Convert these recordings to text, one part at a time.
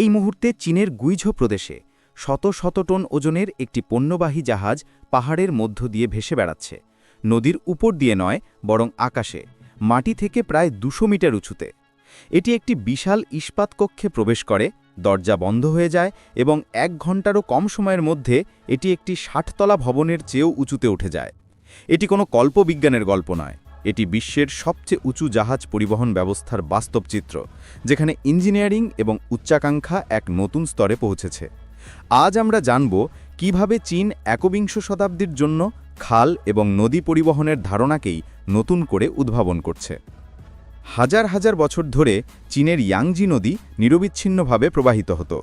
এই মুহূর্তে চীনের গুইঝো প্রদেশে শত শত টন ওজনের একটি পণ্যবাহী জাহাজ পাহাড়ের মধ্য দিয়ে ভেসে বেড়াচ্ছে। নদীর উপর দিয়ে নয়, বরং আকাশে, মাটি থেকে প্রায় দুশো মিটার উঁচুতে। এটি একটি বিশাল ইস্পাত কক্ষে প্রবেশ করে, দরজা বন্ধ হয়ে যায় এবং এক ঘন্টারও কম সময়ের মধ্যে এটি একটি ষাটতলা ভবনের চেয়েও উঁচুতে উঠে যায়। এটি কোনো কল্পবিজ্ঞানের গল্প নয়। এটি বিশ্বের সবচেয়ে উঁচু জাহাজ পরিবহন ব্যবস্থার বাস্তব চিত্র, যেখানে ইঞ্জিনিয়ারিং এবং উচ্চাকাঙ্ক্ষা এক নতুন স্তরে পৌঁছেছে। আজ আমরা জানব কীভাবে চীন একবিংশ শতাব্দীর জন্য খাল এবং নদী পরিবহনের ধারণাকেই নতুন করে উদ্ভাবন করছে। হাজার হাজার বছর ধরে চীনের ইয়াংজি নদী নিরবিচ্ছিন্নভাবে প্রবাহিত হতো।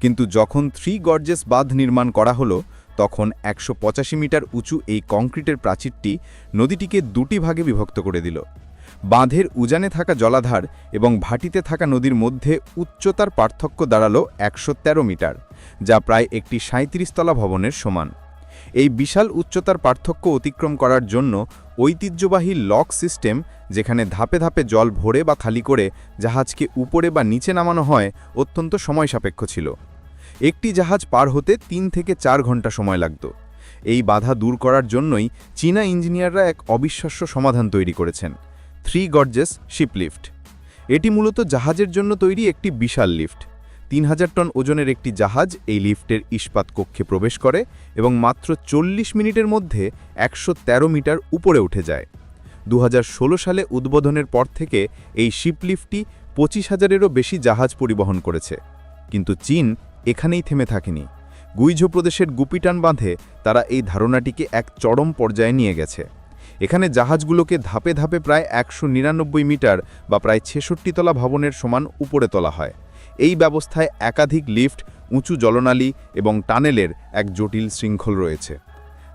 কিন্তু যখন থ্রি গর্জেস বাঁধ নির্মাণ করা হলো তখন একশো পঁচাশি মিটার উঁচু এই কংক্রিটের প্রাচীরটি নদীটিকে দুটি ভাগে বিভক্ত করে দিল। বাঁধের উজানে থাকা জলাধার এবং ভাটিতে থাকা নদীর মধ্যে উচ্চতার পার্থক্য দাঁড়াল একশো তেরো মিটার, যা প্রায় একটি সাঁত্রিশতলা ভবনের সমান। এই বিশাল উচ্চতার পার্থক্য অতিক্রম করার জন্য ঐতিহ্যবাহী লক সিস্টেম, যেখানে ধাপে ধাপে জল ভরে বা খালি করে জাহাজকে উপরে বা নিচে নামানো হয়, অত্যন্ত সময় সাপেক্ষ ছিল। একটি জাহাজ পার হতে তিন থেকে চার ঘণ্টা সময় লাগত। এই বাধা দূর করার জন্যই চীনা ইঞ্জিনিয়াররা এক অবিশ্বাস্য সমাধান তৈরি করেছেন, থ্রি গর্জেস শিপলিফট এটি মূলত জাহাজের জন্য তৈরি একটি বিশাল লিফট। তিন হাজার টন ওজনের একটি জাহাজ এই লিফটের ইস্পাত কক্ষে প্রবেশ করে এবং মাত্র চল্লিশ মিনিটের মধ্যে একশো তেরো মিটার উপরে উঠে যায়। দু হাজার ষোলো সালে উদ্বোধনের পর থেকে এই শিপলিফটটি পঁচিশ হাজারেরও বেশি জাহাজ পরিবহন করেছে। কিন্তু চীন এখানেই থেমে থাকেনি। গুইঝো প্রদেশের গুপিটান বাঁধে তারা এই ধারণাটিকে এক চরম পর্যায়ে নিয়ে গেছে। এখানে জাহাজগুলোকে ধাপে ধাপে প্রায় একশো নিরানব্বই মিটার বা প্রায় ছেষট্টিতলা ভবনের সমান উপরে তোলা হয়। এই ব্যবস্থায় একাধিক লিফট, উঁচু জলনালী এবং টানেলের এক জটিল শৃঙ্খল রয়েছে।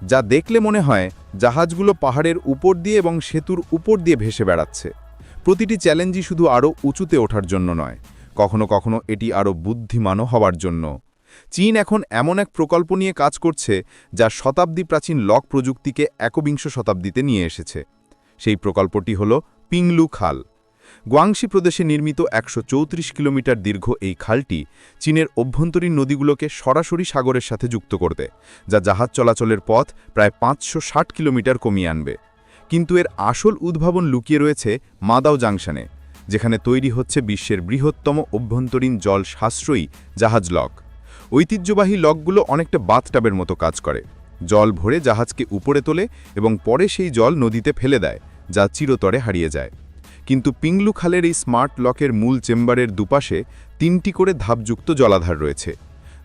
যা দেখলে মনে হয় জাহাজগুলো পাহাড়ের উপর দিয়ে এবং সেতুর উপর দিয়ে ভেসে বেড়াচ্ছে। প্রতিটি চ্যালেঞ্জই শুধু আরও উঁচুতে ওঠার জন্য নয়। কখনো কখনো এটি আরও বুদ্ধিমানও হওয়ার জন্য। চীন এখন এমন এক প্রকল্প নিয়ে কাজ করছে, যা শতাব্দী প্রাচীন লক প্রযুক্তিকে একবিংশ শতাব্দীতে নিয়ে এসেছে। সেই প্রকল্পটি হল পিংলু খাল। গুয়াংশি প্রদেশে নির্মিত একশো চৌত্রিশ কিলোমিটার দীর্ঘ এই খালটি চীনের অভ্যন্তরীণ নদীগুলোকে সরাসরি সাগরের সাথে যুক্ত করবে, যা জাহাজ চলাচলের পথ প্রায় পাঁচশো ষাট কিলোমিটার কমিয়ে আনবে। কিন্তু এর আসল উদ্ভাবন লুকিয়ে রয়েছে মাদাও জাংশনে। যেখানে তৈরি হচ্ছে বিশ্বের বৃহত্তম অভ্যন্তরীণ জল সাশ্রয়ী জাহাজ লক। ঐতিহ্যবাহী লকগুলো অনেকটা বাথটাবের মতো কাজ করে। জল ভরে জাহাজকে উপরে তোলে এবং পরে সেই জল নদীতে ফেলে দেয়, যা চিরতরে হারিয়ে যায়। কিন্তু পিংলু খালের এই স্মার্ট লকের মূল চেম্বারের দুপাশে তিনটি করে ধাপযুক্ত জলাধার রয়েছে।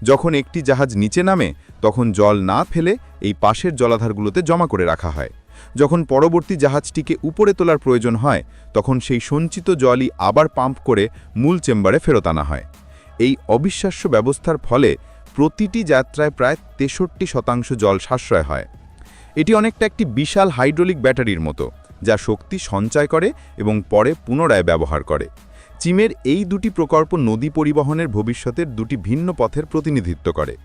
যখন একটি জাহাজ নিচে নামে, তখন জল না ফেলে এই পাশের জলাধারগুলোতে জমা করে রাখা হয়। যখন পরবর্তী জাহাজটিকে উপরে তোলার প্রয়োজন হয়, তখন সেই সঞ্চিত জলই আবার পাম্প করে মূল চেম্বারে ফেরত আনা হয়। এই অবিশ্বাস্য ব্যবস্থার ফলে প্রতিটি যাত্রায় প্রায় তেষট্টি শতাংশ জল সাশ্রয় হয়। এটি অনেকটা একটি বিশাল হাইড্রোলিক ব্যাটারির মতো, যা শক্তি সঞ্চয় করে এবং পরে পুনরায় ব্যবহার করে। চীমের এই দুটি প্রকল্প নদী পরিবহনের ভবিষ্যতের দুটি ভিন্ন পথের প্রতিনিধিত্ব করে।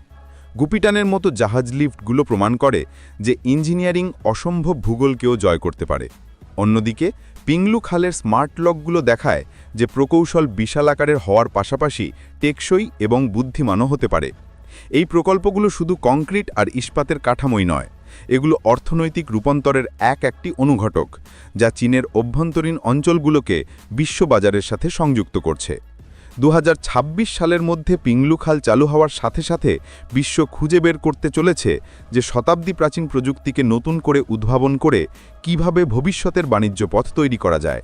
গুপিটানের মতো জাহাজ লিফটগুলো প্রমাণ করে যে ইঞ্জিনিয়ারিং অসম্ভব ভূগোলকেও জয় করতে পারে। অন্যদিকে, পিংলু খালের স্মার্ট লকগুলো দেখায় যে প্রকৌশল বিশাল আকারের হওয়ার পাশাপাশি টেকসই এবং বুদ্ধিমানও হতে পারে। এই প্রকল্পগুলো শুধু কংক্রিট আর ইস্পাতের কাঠামোই নয়, এগুলো অর্থনৈতিক রূপান্তরের এক একটি অনুঘটক, যা চীনের অভ্যন্তরীণ অঞ্চলগুলোকে বিশ্ববাজারের সাথে সংযুক্ত করছে। দু হাজার ছাব্বিশ সালের মধ্যে পিংলু খাল চালু হওয়ার সাথে সাথে বিশ্ব খুঁজে বের করতে চলেছে যে শতাব্দী প্রাচীন প্রযুক্তিকে নতুন করে উদ্ভাবন করে কীভাবে ভবিষ্যতের বাণিজ্য পথ তৈরি করা যায়।